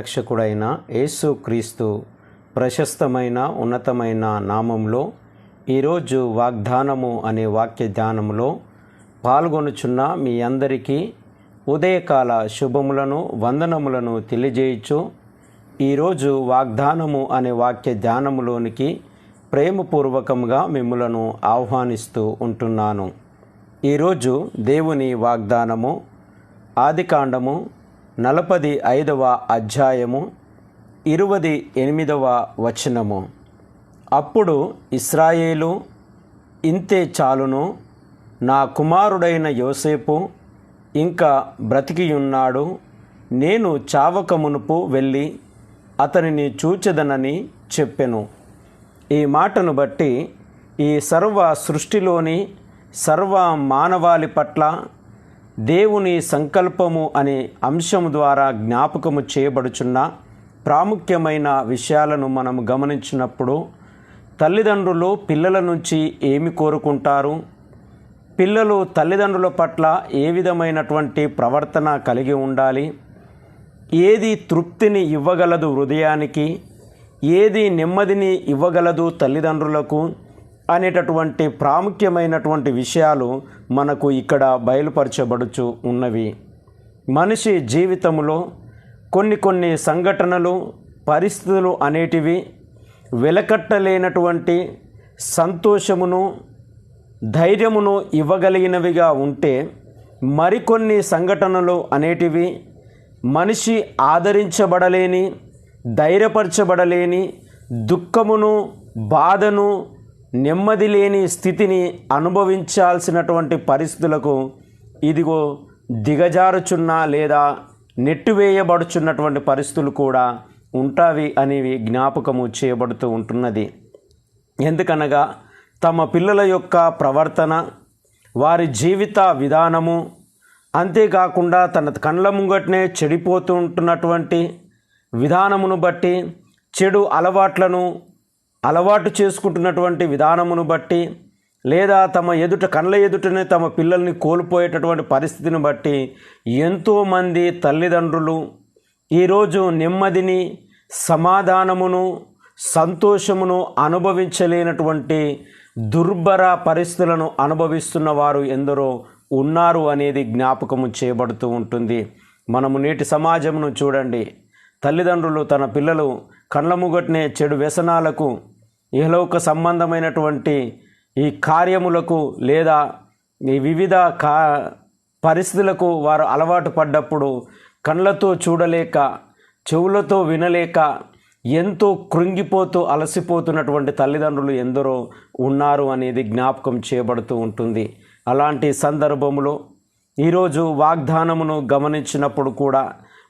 రక్షకుడైన యేసుక్రీస్తు ప్రశస్తమైన ఉన్నతమైన నామంలో ఈరోజు వాగ్దానము అనే వాక్య ధ్యానములో పాల్గొనుచున్న మీ అందరికీ ఉదయకాల శుభములను వందనములను తెలియజేయచ్చు ఈరోజు వాగ్దానము అనే వాక్య ధ్యానములోనికి ప్రేమపూర్వకంగా మిమ్మలను ఆహ్వానిస్తూ ఉంటున్నాను. ఈరోజు దేవుని వాగ్దానము ఆదికాండము నలపది ఐదవ అధ్యాయము ఇరువది ఎనిమిదవ వచనము. అప్పుడు ఇస్రాయేలు ఇంతే చాలును నా కుమారుడైన యోసేపు ఇంకా బ్రతికియున్నాడు. నేను చావక మునుపు వెళ్ళి అతనిని చూచెదనని చెప్పెను. ఈ మాటను బట్టి ఈ సర్వ సృష్టిలోని సర్వ మానవాళి పట్ల దేవుని సంకల్పము అనే అంశము ద్వారా జ్ఞాపకము చేయబడుచున్న ప్రాముఖ్యమైన విషయాలను మనం గమనించినప్పుడు తల్లిదండ్రులు పిల్లల నుంచి ఏమి కోరుకుంటారు? పిల్లలు తల్లిదండ్రుల పట్ల ఏ విధమైనటువంటి ప్రవర్తన కలిగి ఉండాలి? ఏది తృప్తిని ఇవ్వగలదు హృదయానికి? ఏది నెమ్మదిని ఇవ్వగలదు తల్లిదండ్రులకు? అనేటటువంటి ప్రాముఖ్యమైనటువంటి విషయాలు మనకు ఇక్కడ బయలుపరచబడుచు ఉన్నవి. మనిషి జీవితంలో కొన్ని కొన్ని సంఘటనలు పరిస్థితులు అనేటివి వెలకట్టలేనటువంటి సంతోషమును ధైర్యమును ఇవ్వగలిగినవిగా ఉంటే మరికొన్ని సంఘటనలు అనేటివి మనిషి ఆదరించబడలేని ధైర్యపరచబడలేని దుఃఖమును బాధను నెమ్మది లేని స్థితిని అనుభవించాల్సినటువంటి పరిస్థితులకు ఇదిగో దిగజారుచున్న లేదా నెట్టివేయబడుచున్నటువంటి పరిస్థితులు కూడా ఉంటావి అనేవి జ్ఞాపకము చేయబడుతూ ఉంటున్నది. ఎందుకనగా తమ పిల్లల యొక్క ప్రవర్తన వారి జీవిత విధానము అంతేకాకుండా తన కండ్ల ముంగటనే చెడిపోతూ ఉంటున్నటువంటి విధానమును బట్టి చెడు అలవాట్లను అలవాటు చేసుకుంటున్నటువంటి విధానమును బట్టి లేదా తమ ఎదుట కళ్ళ ఎదుటనే తమ పిల్లల్ని కోల్పోయేటటువంటి పరిస్థితిని బట్టి ఎంతోమంది తల్లిదండ్రులు ఈరోజు నెమ్మదిని సమాధానమును సంతోషమును అనుభవించలేనటువంటి దుర్భర పరిస్థితులను అనుభవిస్తున్న వారు ఎందరో ఉన్నారు అనేది జ్ఞాపకము చేయబడుతూ ఉంటుంది. మనము నేటి సమాజమును చూడండి. తల్లిదండ్రులు తన పిల్లలు కళ్ళ ముగట్నే చెడు వ్యసనాలకు ఇహలోక సంబంధమైనటువంటి ఈ కార్యములకు లేదా ఈ వివిధ కా పరిస్థితులకు వారు అలవాటు పడ్డప్పుడు కళ్ళతో చూడలేక చెవులతో వినలేక ఎంతో కృంగిపోతూ అలసిపోతున్నటువంటి తల్లిదండ్రులు ఎందరో ఉన్నారు అనేది జ్ఞాపకం చేయబడుతూ ఉంటుంది. అలాంటి సందర్భంలో ఈరోజు వాగ్దానమును గమనించినప్పుడు కూడా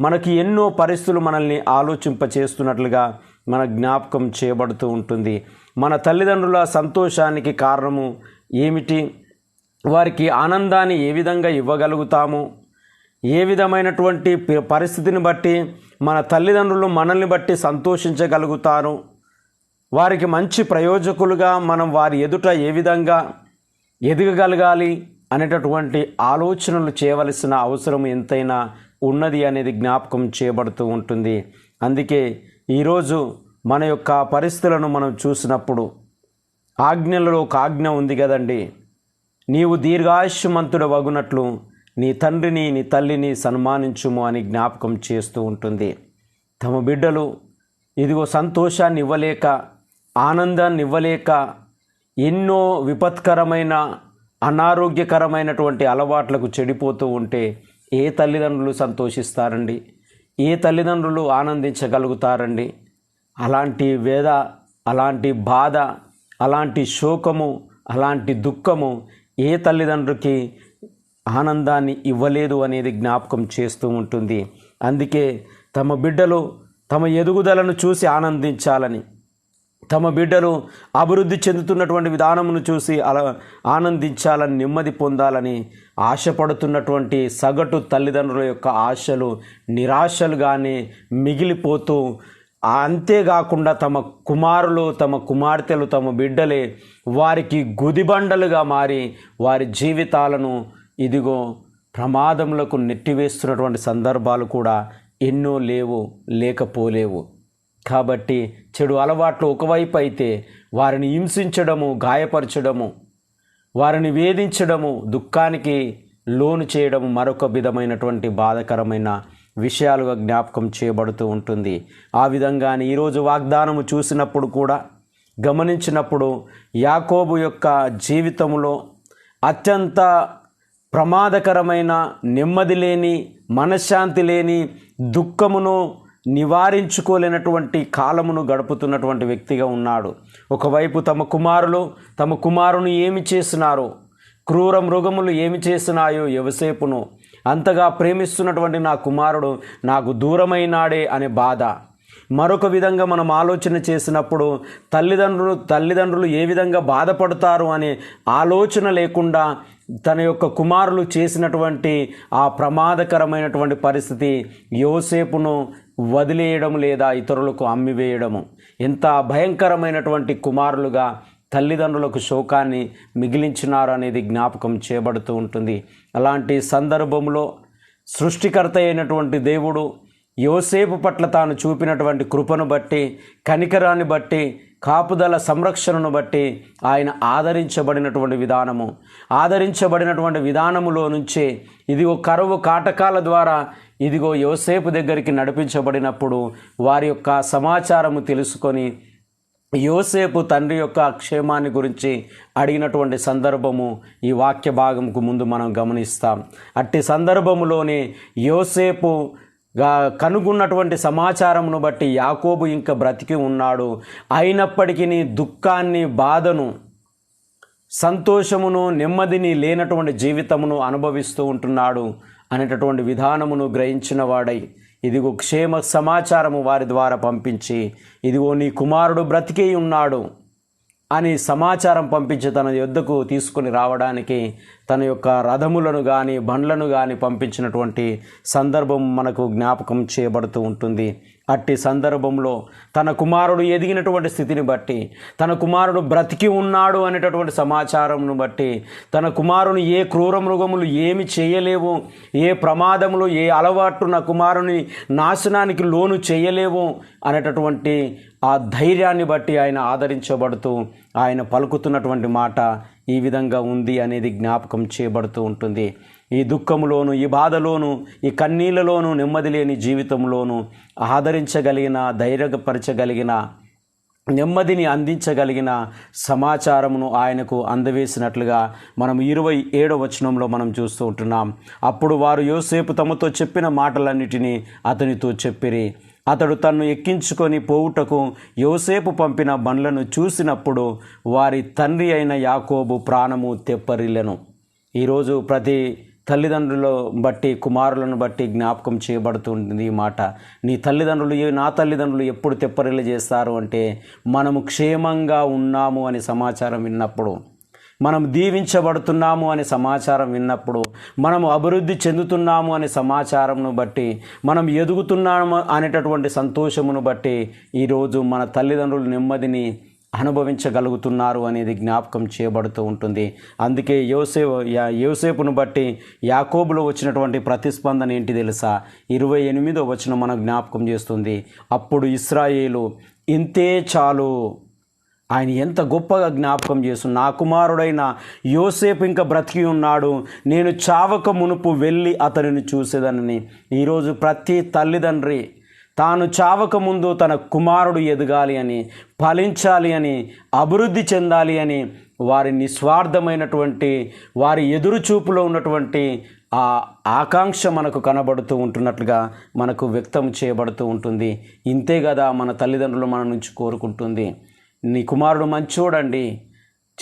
మనకి ఎన్నో పరిస్థితులు మనల్ని ఆలోచింపచేస్తున్నట్లుగా మన జ్ఞాపకం చేయబడుతూ ఉంటుంది. మన తల్లిదండ్రుల సంతోషానికి కారణము ఏమిటి? వారికి ఆనందాన్ని ఏ విధంగా ఇవ్వగలుగుతాము? ఏ విధమైనటువంటి పరిస్థితిని బట్టి మన తల్లిదండ్రులు మనల్ని బట్టి సంతోషించగలుగుతారు? వారికి మంచి ప్రయోజకులుగా మనం వారి ఎదుట ఏ విధంగా ఎదగగలగాలి అనేటటువంటి ఆలోచనలు చేయవలసిన అవసరం ఎంతైనా ఉన్నది అనేది జ్ఞాపకం చేయబడుతూ ఉంటుంది. అందుకే ఈరోజు మన యొక్క పరిస్థితులను మనం చూసినప్పుడు ఆజ్ఞలలో ఒక ఆజ్ఞ ఉంది కదండి. నీవు దీర్ఘాయుష్మంతుడు వగునట్లు నీ తండ్రిని నీ తల్లిని సన్మానించుము అని జ్ఞాపకం చేస్తూ ఉంటుంది. తమ బిడ్డలు ఇదిగో సంతోషాన్ని ఇవ్వలేక ఆనందాన్ని ఇవ్వలేక ఎన్నో విపత్కరమైన అనారోగ్యకరమైనటువంటి అలవాట్లకు చెడిపోతూ ఉంటే ఏ తల్లిదండ్రులు సంతోషిస్తారండి? ఏ తల్లిదండ్రులు ఆనందించగలుగుతారండి? అలాంటి వేద అలాంటి బాధ అలాంటి శోకము అలాంటి దుఃఖము ఏ తల్లిదండ్రులకి ఆనందాన్ని ఇవ్వలేదు అనేది జ్ఞాపకం చేస్తూ ఉంటుంది. అందుకే తమ బిడ్డలు తమ ఎదుగుదలను చూసి ఆనందించాలని తమ బిడ్డలు అభివృద్ధి చెందుతున్నటువంటి విధానమును చూసి అలా ఆనందించాలని నెమ్మది పొందాలని ఆశపడుతున్నటువంటి సగటు తల్లిదండ్రుల యొక్క ఆశలు నిరాశలుగానే మిగిలిపోతూ అంతేకాకుండా తమ కుమారులు తమ కుమార్తెలు తమ బిడ్డలే వారికి గుదిబండలుగా మారి వారి జీవితాలను ఇదిగో ప్రమాదములకు నెట్టివేస్తున్నటువంటి సందర్భాలు కూడా ఎన్నో లేవు లేకపోలేవు. కాబట్టి చెడు అలవాట్లు ఒకవైపు అయితే వారిని హింసించడము గాయపరచడము వారిని వేధించడము దుఃఖానికి లోను చేయడము మరొక విధమైనటువంటి బాధకరమైన విషయాలుగా జ్ఞాపకం చేయబడుతూ ఉంటుంది. ఆ విధంగానే ఈరోజు వాగ్దానము చూసినప్పుడు కూడా గమనించినప్పుడు యాకోబు యొక్క జీవితంలో అత్యంత ప్రమాదకరమైన నెమ్మది లేని మనశ్శాంతి లేని దుఃఖమును నివారించుకోలేనటువంటి కాలమును గడుపుతున్నటువంటి వ్యక్తిగా ఉన్నాడు. ఒకవైపు తమ కుమారులు తమ కుమారుని ఏమి చేసినారో క్రూర మృగములు ఏమి చేసినాయో ఎవసేపును అంతగా ప్రేమిస్తున్నటువంటి నా కుమారుడు నాకు దూరమైనాడే అనే బాధ. మరొక విధంగా మనం ఆలోచన చేసినప్పుడు తల్లిదండ్రులు తల్లిదండ్రులు ఏ విధంగా బాధపడతారు అనే ఆలోచన లేకుండా తన యొక్క కుమారులు చేసినటువంటి ఆ ప్రమాదకరమైనటువంటి పరిస్థితి యోసేపును వదిలేయడం లేదా ఇతరులకు అమ్మివేయడము. ఎంత భయంకరమైనటువంటి కుమారులుగా తల్లిదండ్రులకు శోకాన్ని మిగిలించినారు అనేది జ్ఞాపకం చేయబడుతూ ఉంటుంది. అలాంటి సందర్భంలో సృష్టికర్త అయినటువంటి దేవుడు యోసేపు పట్ల తాను చూపినటువంటి కృపను బట్టి కనికరాన్ని బట్టి కాపుదల సంరక్షణను బట్టి ఆయన ఆదరించబడినటువంటి విధానము. ఆదరించబడినటువంటి విధానములో నుంచే ఇదిగో కరువు కాటకాల ద్వారా ఇదిగో యోసేపు దగ్గరికి నడిపించబడినప్పుడు వారి యొక్క సమాచారము తెలుసుకొని యోసేపు తండ్రి యొక్క క్షేమాన్ని గురించి అడిగినటువంటి సందర్భము ఈ వాక్య భాగంకు ముందు మనం గమనిస్తాం. అట్టి సందర్భములోనే యోసేపు కనుగొన్నటువంటి సమాచారమును బట్టి యాకోబు ఇంకా బ్రతికి ఉన్నాడు. అయినప్పటికీ దుఃఖాన్ని బాధను సంతోషమును నెమ్మదిని లేనటువంటి జీవితమును అనుభవిస్తూ ఉంటున్నాడు అనేటటువంటి విధానమును గ్రహించిన వాడై ఇదిగో క్షేమ సమాచారము వారి ద్వారా పంపించి ఇదిగో నీ కుమారుడు బ్రతికే ఉన్నాడు అని సమాచారం పంపించి తన యొద్దకు తీసుకొని రావడానికి తన యొక్క రథములను కానీ బండ్లను కానీ పంపించినటువంటి సందర్భం మనకు జ్ఞాపకం చేయబడుతూ ఉంటుంది. అట్టి సందర్భంలో తన కుమారుడు ఎదిగినటువంటి స్థితిని బట్టి తన కుమారుడు బ్రతికి ఉన్నాడు అనేటటువంటి సమాచారంను బట్టి తన కుమారుని ఏ క్రూర మృగములు ఏమి చేయలేవు ఏ ప్రమాదములు ఏ అలవాట్లు నా కుమారుని నాశనానికి లోను చేయలేవు అనేటటువంటి ఆ ధైర్యాన్ని బట్టి ఆయన ఆదరించబడుతూ ఆయన పలుకుతున్నటువంటి మాట ఈ విధంగా ఉంది అనేది జ్ఞాపకం చేయబడుతూ ఉంటుంది. ఈ దుఃఖములోను ఈ బాధలోను ఈ కన్నీళ్ళలోను నెమ్మది లేని జీవితంలోను ఆదరించగలిగిన ధైర్యపరచగలిగిన నెమ్మదిని అందించగలిగిన సమాచారమును ఆయనకు అందవేసినట్లుగా మనం ఇరవై ఏడవ వచనంలో మనం చూస్తూ ఉంటున్నాం. అప్పుడు వారు యోసేపు తమతో చెప్పిన మాటలన్నిటినీ అతనితో చెప్పిరి. అతడు తన్ను ఎక్కించుకొని పోవుటకు యోసేపు పంపిన బండ్లను చూసినప్పుడు వారి తండ్రి అయిన యాకోబు ప్రాణము తెప్పరిల్లెను. ఈరోజు ప్రతి తల్లిదండ్రుల బట్టి కుమారులను బట్టి జ్ఞాపకం చేయబడుతుంది ఈ మాట. నీ తల్లిదండ్రులు ఏ- నా తల్లిదండ్రులు ఎప్పుడు తెప్పరిల్లు చేస్తారు అంటే మనము క్షేమంగా ఉన్నాము అనే సమాచారం విన్నప్పుడు. మనం దీవించబడుతున్నాము అనే సమాచారం విన్నప్పుడు మనం అభివృద్ధి చెందుతున్నాము అనే సమాచారంను బట్టి మనం ఎదుగుతున్నాము అనేటటువంటి సంతోషమును బట్టి ఈరోజు మన తల్లిదండ్రుల నెమ్మదిని అనుభవించగలుగుతున్నారు అనేది జ్ఞాపకం చేయబడుతూ ఉంటుంది. అందుకే యోసే యోసేపును బట్టి యాకోబులో వచ్చినటువంటి ప్రతిస్పందన ఏంటి తెలుసా? ఇరవై ఎనిమిదో వచ్చిన మనం జ్ఞాపకం చేస్తుంది. అప్పుడు ఇస్రాయేలు ఇంతే చాలు ఆయన ఎంత గొప్పగా జ్ఞాపకం చేసు నా కుమారుడైన యోసేపు ఇంకా బ్రతికి ఉన్నాడు. నేను చావక మునుపు వెళ్ళి అతనిని చూసేదనని. ఈరోజు ప్రతి తల్లిదండ్రి తాను చావక ముందు తన కుమారుడు ఎదగాలి అని ఫలించాలి అని అభివృద్ధి చెందాలి అని వారి నిస్వార్థమైనటువంటి వారి ఎదురుచూపులో ఉన్నటువంటి ఆ ఆకాంక్ష మనకు కనబడుతూ ఉంటున్నట్లుగా మనకు వ్యక్తం చేయబడుతూ ఉంటుంది. ఇంతే కదా మన తల్లిదండ్రులు మన నుంచి కోరుకుంటుంది. నీ కుమారుడు మంచోడండి.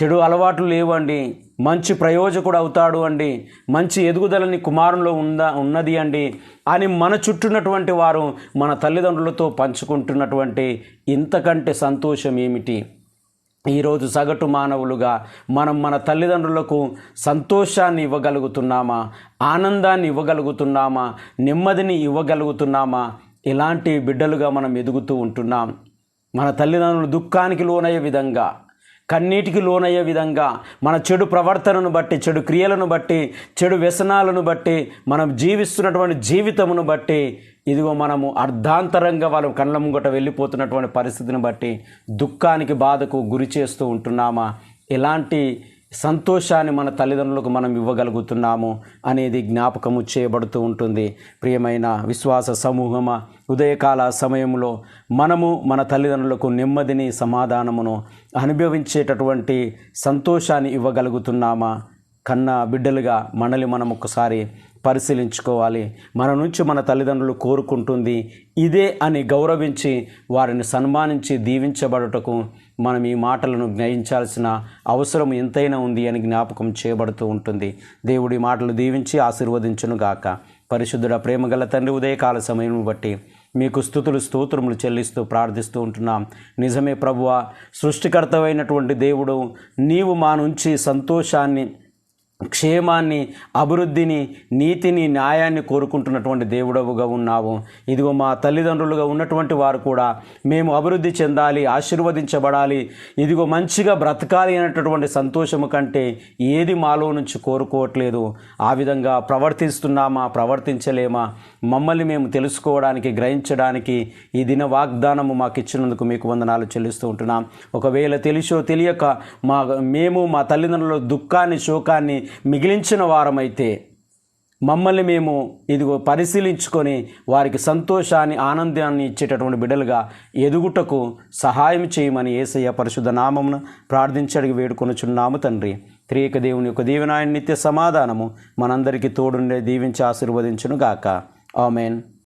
చెడు అలవాట్లు లేవండి. మంచి ప్రయోజకుడు అవుతాడు అండి. మంచి ఎదుగుదల నీ కుమారులో ఉందా ఉన్నది అండి అని మన చుట్టున్నటువంటి వారు మన తల్లిదండ్రులతో పంచుకుంటున్నటువంటి ఇంతకంటే సంతోషం ఏమిటి? ఈరోజు సగటు మానవులుగా మనం మన తల్లిదండ్రులకు సంతోషాన్ని ఇవ్వగలుగుతున్నామా? ఆనందాన్ని ఇవ్వగలుగుతున్నామా? నెమ్మదిని ఇవ్వగలుగుతున్నామా? ఇలాంటి బిడ్డలుగా మనం ఎదుగుతూ ఉంటున్నాం. మన తల్లిదండ్రులు దుఃఖానికి లోనయ్యే విధంగా కన్నీటికి లోనయ్యే విధంగా మన చెడు ప్రవర్తనను బట్టి చెడు క్రియలను బట్టి చెడు వ్యసనాలను బట్టి మనం జీవిస్తున్నటువంటి జీవితమును బట్టి ఇదిగో మనము అర్ధాంతరంగా వాళ్ళ కళ్ళ ముంగట వెళ్ళిపోతున్నటువంటి పరిస్థితిని బట్టి దుఃఖానికి బాధకు గురి చేస్తూ ఉంటున్నామా? ఇలాంటి సంతోషాన్ని మన తల్లిదండ్రులకు మనం ఇవ్వగలుగుతున్నాము అనేది జ్ఞాపకము చేయబడుతూ ఉంటుంది. ప్రియమైన విశ్వాస సమూహమ ఉదయకాల సమయంలో మనము మన తల్లిదండ్రులకు నెమ్మదిని సమాధానమును అనుభవించేటటువంటి సంతోషాన్ని ఇవ్వగలుగుతున్నామా? కన్న బిడ్డలుగా మనల్ని మనం ఒకసారి పరిశీలించుకోవాలి. మన నుంచి మన తల్లిదండ్రులు కోరుకుంటుంది ఇదే అని గౌరవించి వారిని సన్మానించి దీవించబడుటకు మనం ఈ మాటలను గ్రహించాల్సిన అవసరం ఎంతైనా ఉంది అని జ్ఞాపకం చేయబడుతూ ఉంటుంది. దేవుడి మాటలు దీవించి ఆశీర్వదించును గాక. పరిశుద్ధుడ ప్రేమగల తండ్రి ఉదయకాల సమయం బట్టి మీకు స్థుతులు స్తోత్రములు చెల్లిస్తూ ప్రార్థిస్తూ ఉంటున్నాం. నిజమే ప్రభువ సృష్టికర్తమైనటువంటి దేవుడు నీవు మా నుంచి సంతోషాన్ని క్షేమాన్ని అభివృద్ధిని నీతిని న్యాయాన్ని కోరుకుంటున్నటువంటి దేవుడవుగా ఉన్నావు. ఇదిగో మా తల్లిదండ్రులుగా ఉన్నటువంటి వారు కూడా మేము అభివృద్ధి చెందాలి ఆశీర్వదించబడాలి. ఇదిగో మంచిగా బ్రతకాలి అనేటటువంటి సంతోషము కంటే ఏది మాలో నుంచి కోరుకోవట్లేదు. ఆ విధంగా ప్రవర్తిస్తున్నామా ప్రవర్తించలేమా? మమ్మల్ని మేము తెలుసుకోవడానికి గ్రహించడానికి ఈ దిన వాగ్దానము మాకు ఇచ్చినందుకు మీకు వందనాలు చెల్లిస్తూ ఉంటున్నాం. ఒకవేళ తెలిసో తెలియక మా మేము మా తల్లిదండ్రుల దుఃఖాన్ని శోకాన్ని మిగిలించిన వారమైతే మమ్మల్ని మేము ఇదిగో పరిశీలించుకొని వారికి సంతోషాన్ని ఆనందాన్ని ఇచ్చేటటువంటి బిడ్డలుగా ఎదుగుటకు సహాయం చేయమని ఏసయ్య పరిశుద్ధ నామమును ప్రార్థించడికి వేడుకొనుచున్నాము తండ్రి. త్రియక దేవుని యొక్క దీవెనాయన నిత్య సమాధానము మనందరికీ తోడుండే దీవించి ఆశీర్వదించును గాక ఆమెన్.